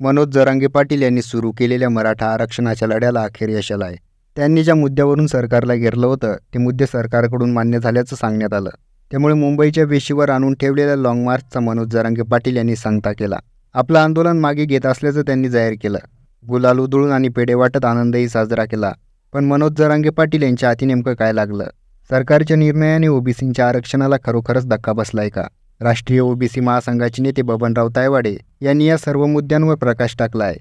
मनोज जरांगे पाटील यांनी सुरू केलेल्या मराठा आरक्षणाच्या लढ्याला अखेर यश आलं आहे त्यांनी ज्या मुद्द्यावरून सरकारला घेरलं होतं ते मुद्दे सरकारकडून मान्य झाल्याचं सांगण्यात आलं. त्यामुळे मुंबईच्या वेशीवर आणून ठेवलेल्या लाँग मार्चचा मनोज जरांगे पाटील यांनी सांगता केला. आपलं आंदोलन मागे घेत असल्याचं त्यांनी जाहीर केलं. गुलाल उधळून आणि पेढे वाटत आनंदही साजरा केला. पण मनोज जरांगे पाटील यांच्या हाती नेमकं काय लागलं? सरकारच्या निर्णयाने ओबीसींच्या आरक्षणाला खरोखरच धक्का बसलाय का? राष्ट्रीय ओबीसी महासंघाचे नेते बबनराव तायवाडे यांनी या सर्व मुद्द्यांवर प्रकाश टाकला आहे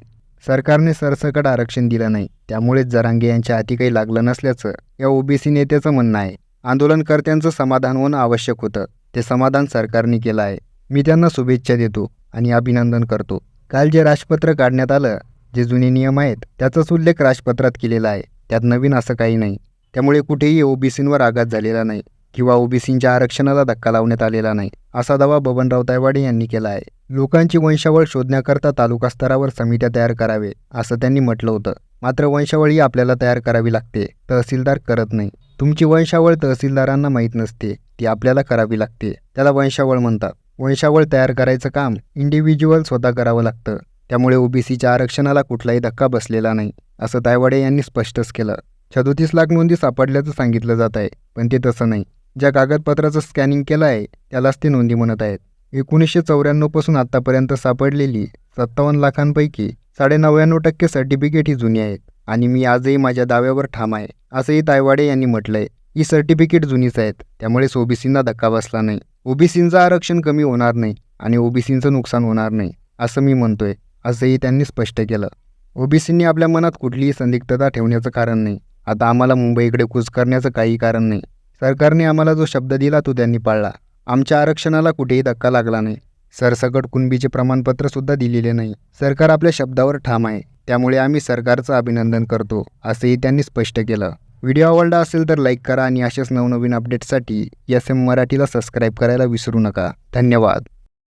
सरकारने सरसकट आरक्षण दिलं नाही. त्यामुळेच जरांगे यांच्या हाती काही लागलं नसल्याचं या ओबीसी नेत्याचं म्हणणं आहे. आंदोलनकर्त्यांचं समाधान होणं आवश्यक होतं. ते समाधान सरकारने केलं आहे. मी त्यांना शुभेच्छा देतो आणि अभिनंदन करतो. काल जे राजपत्र काढण्यात आलं जे जुने नियम आहेत त्याचाच उल्लेख राजपत्रात केलेला आहे. त्यात नवीन असं काही नाही. त्यामुळे कुठेही ओबीसींवर आघात झालेला नाही. किंवा ओबीसींच्या आरक्षणाला धक्का लावण्यात आलेला नाही असा दावा बबनराव तायवाडे यांनी केला आहे. लोकांची वंशावळ शोधण्याकरता तालुका स्तरावर समित्या तयार करावे असं त्यांनी म्हटलं होतं. मात्र वंशावळ ही आपल्याला तयार करावी लागते तहसीलदार करत नाही. तुमची वंशावळ तहसीलदारांना माहीत नसते ती आपल्याला करावी लागते त्याला वंशावळ म्हणतात. वंशावळ तयार करायचं काम इंडिव्हिज्युअल स्वतः करावं लागतं त्यामुळे ओबीसीच्या आरक्षणाला कुठलाही धक्का बसलेला नाही असं तायवाडे यांनी स्पष्टच केलं. सदोतीस लाख नोंदी सापडल्याचं सांगितलं जात आहे पण ते तसं नाही. ज्या कागदपत्राचं स्कॅनिंग केलं आहे त्यालाच ते नोंदी म्हणत आहेत. एकोणीसशे चौऱ्याण्णवपासून आत्तापर्यंत सापडलेली सत्तावन्न लाखांपैकी साडेनव्याण्णव टक्के सर्टिफिकेट ही जुनी आहेत आणि मी आजही माझ्या दाव्यावर ठाम आहे असंही तायवाडे यांनी म्हटलंय. ही सर्टिफिकेट जुनीच आहेत त्यामुळेच ओबीसींना धक्का बसला नाही. ओबीसींचं आरक्षण कमी होणार नाही आणि ओबीसींचं नुकसान होणार नाही असं मी म्हणतोय असंही त्यांनी स्पष्ट केलं. ओबीसींनी आपल्या मनात कुठलीही संदिग्धता ठेवण्याचं कारण नाही. आता आम्हाला मुंबईकडे कूच करण्याचं काही कारण नाही. सरकारने आम्हाला जो शब्द दिला तो त्यांनी पाळला. आमच्या आरक्षणाला कुठेही धक्का लागला नाही. सरसकट कुणबीचे प्रमाणपत्रसुद्धा दिलेले नाही. सरकार आपल्या शब्दावर ठाम आहे. त्यामुळे आम्ही सरकारचं अभिनंदन करतो असंही त्यांनी स्पष्ट केलं. व्हिडिओ आवडला असेल तर लाईक करा आणि अशाच नवनवीन अपडेट्ससाठी एस एम मराठीला सबस्क्राईब करायला विसरू नका. धन्यवाद.